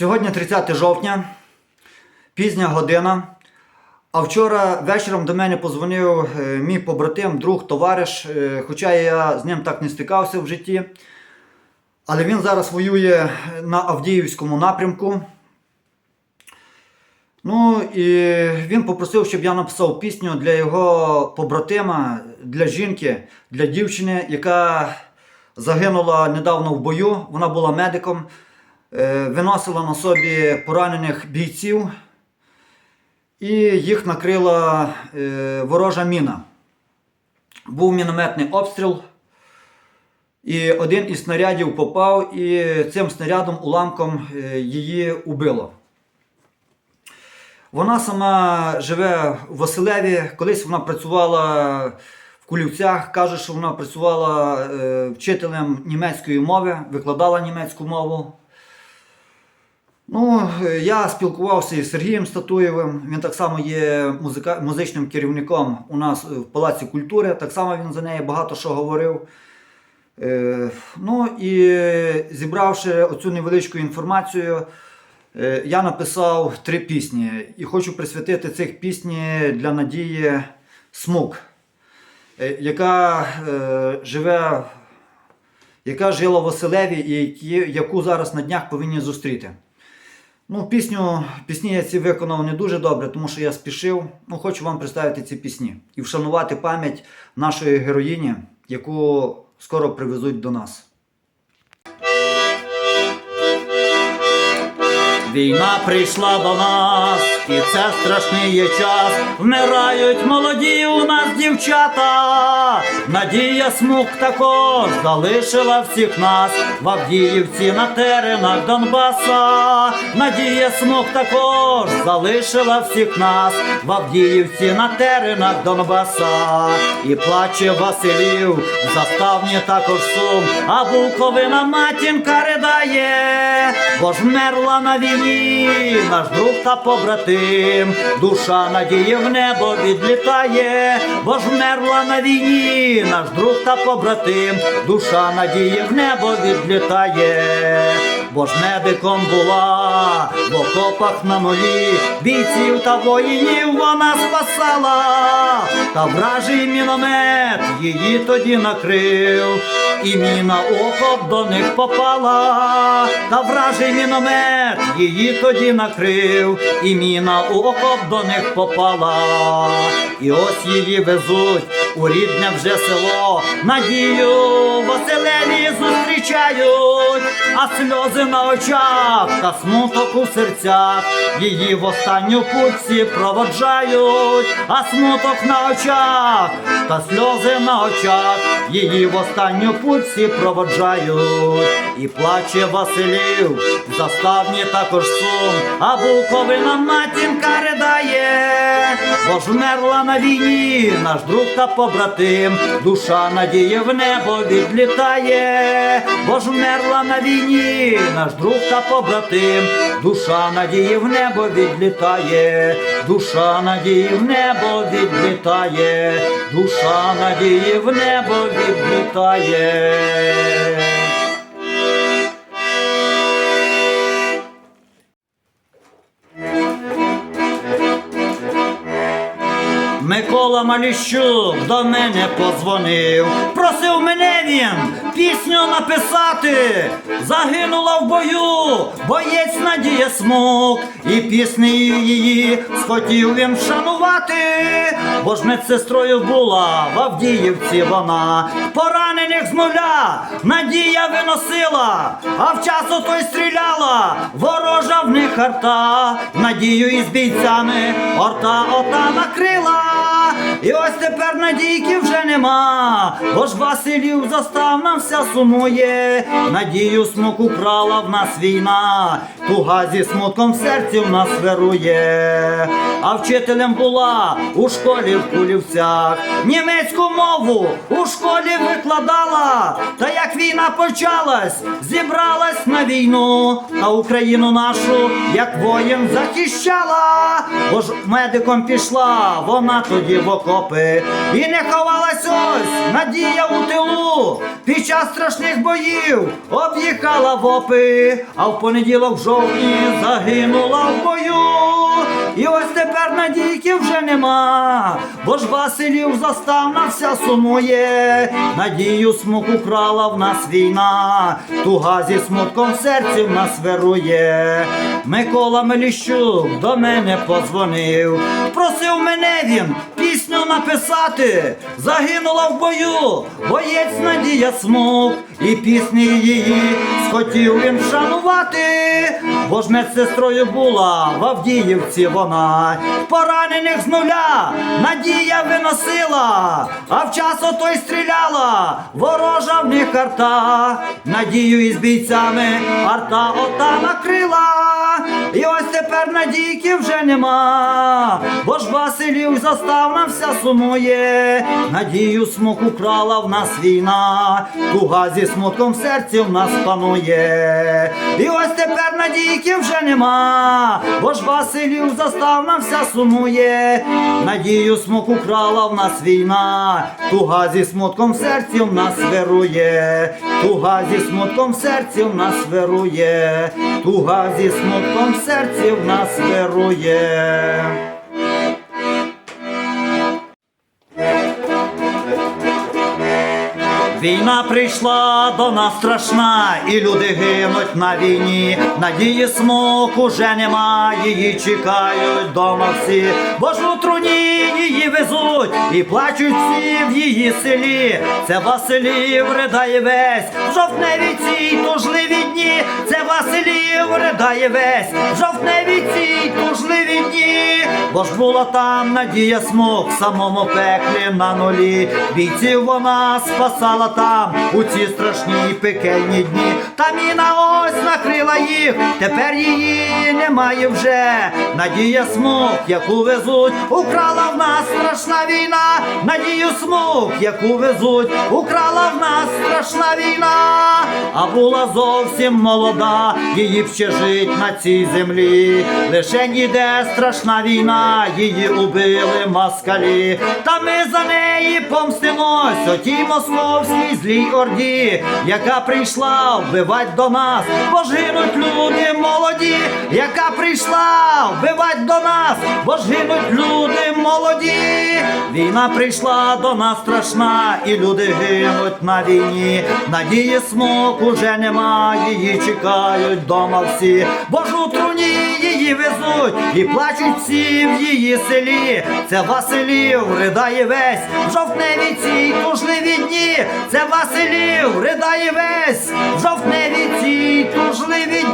Сьогодні 30 жовтня, пізня година. А вчора вечором до мене позвонив е, мій побратим, друг, товариш, е, хоча я з ним так не стикався в житті. Але він зараз воює на Авдіївському напрямку. Ну і він попросив, щоб я написав пісню для його побратима, для жінки, для дівчини, яка загинула недавно в бою. Вона була медиком, виносила на собі поранених бійців, і їх накрила е, ворожа міна. Був мінометний обстріл. І один із снарядів попав, і цим снарядом уламком е, її убило. Вона сама живе в Василеві. Колись вона працювала в Кулівцях. Каже, що вона працювала е, вчителем німецької мови, викладала німецьку мову. Ну, я спілкувався із Сергієм Статуєвим. Він так само є музика... музичним керівником у нас в Палаці культури. Так само він за неї багато що говорив. Е, ну і зібравши оцю невеличку інформацію, е, я написав три пісні і хочу присвятити цих пісні для Надії Смук, е, яка е, живе, яка жила в Василеві і яку зараз на днях повинні зустріти. Ну, пісню, пісні я ці виконав не дуже добре, тому що я спішив. Ну, хочу вам представити ці пісні і вшанувати пам'ять нашої героїні, яку скоро привезуть до нас. Війна прийшла до нас, і це страшний час. Вмирають молоді у нас дівчата. Надія смук також залишила всіх нас в Авдіївці на теренах Донбаса. Надія смук також залишила всіх нас в Авдіївці на теренах Донбаса. І плаче Василів, заставні також сум, а Буковина матінка ридає, бо ж вмерла на війні наш друг та побратим, душа надії в небо відлітає, бо ж вмерла на війні. Наш друг та побратим, душа надії в небо відлітає, бо ж медиком була в окопах на нулі, бійців та воїнів вона спасала, та вражий міномет її тоді накрив, і міна око до них попала, та вражий міномет її тоді накрив, і міна у окоп до них попала, і ось її везуть у рідне вже село, надію Василеві зустрічають, а сльози на очах та смуток у серцях, її в останню путь проводжають, а смуток на очах та сльози на очах, її в останню путь проводжають, і плаче Василів, заставні також сум, а Буковина матінка ридає, бо ж вмерла на війні наш друг та побратим, душа надії в небо відлітає, бо ж вмерла на війні. Наш друг та побратим, душа надії в небо відлітає, душа надії в небо відлітає, душа надії в небо відлітає. Микола Маліщук до мене позвонив, просив мене він пісню написати. Загинула в бою, боєць Надія Смук, і піснею її схотів він вшанувати, бо ж медсестрою була в Авдіївці вона, поранених з нуля Надія виносила, а в часу той стріляла, ворожа в них арта, надію із бійцями орта ота накрила. І ось тепер надійки вже нема, бо ж Василів заставна вся сумує, надію смоку крала в нас війна, туга зі смутком в серці в нас вирує, а вчителем була у школі в Кулівцях, німецьку мову у школі викладала, та як війна почалась, зібралась на війну, та Україну нашу, як воїн захищала, бо ж медиком пішла, вона тоді в окопи. І не ховалась ось надія у тилу. Під час страшних боїв об'їхала вопи, а в понеділок в жовтні загинула в бою. І ось тепер надійки вже нема, бо ж Василів заставна вся сумує, надію смук украла в нас війна, туга зі смутком в серці в нас вирує. Микола Меліщук до мене подзвонив, просив мене він пісню написати, загинула в бою, боєць Надія Смук, і пісні її схотів він вшанувати, бо ж медсестрою була в Авдіївці вона, поранених з нуля надія виносила, а в час отой стріляла, ворожа в них арта, надію із бійцями арта ота накрила. І ось тепер надійки вже нема, бо Василів заставна вся сумує, надію смок украла в нас війна, туга зі смутком в серці в нас панує. І ось тепер надійки вже нема, бо ж Василів заставна вся сумує, надію смок украла в нас війна, туга зі смутком в серці в нас вирує, туга зі смутком в серці в нас вирує, туга зі смутком в серці в нас вирує. Війна прийшла до нас страшна, і люди гинуть на війні. Надії смок уже нема, її чекають дома всі, бо труні і плачуть всі в її селі. Це Василів ридає весь, жовтневі цій тужливі дні. Це Василів ридає весь, жовтневі цій тужливі дні. Бо ж була там надія смок в самому пеклі на нулі. Бійців вона спасала там у ці страшні пекельні дні. Та міна ось накрила їх, тепер її немає вже. Надія смок, яку везуть, украла в нас страшна війна. Надію смок, яку везуть, украла в нас страшна війна. А була зовсім молода, її б ще жить на цій землі. Лише іде страшна війна, її убили москалі. Та ми за неї помстимось, отій московській злій орді, яка прийшла вбивать до нас, бо гинуть люди молоді, яка прийшла вбивать до нас, бо гинуть люди молоді. Війна прийшла до нас страшна, і люди гинуть на війні. Надії смок уже нема, її чекають дома всі, бо ж у труні її везуть і плачуть всі в її селі. Це Василів ридає весь жовтневі цій тужливі дні. Це Василів ридає весь жовтневі цій тужливі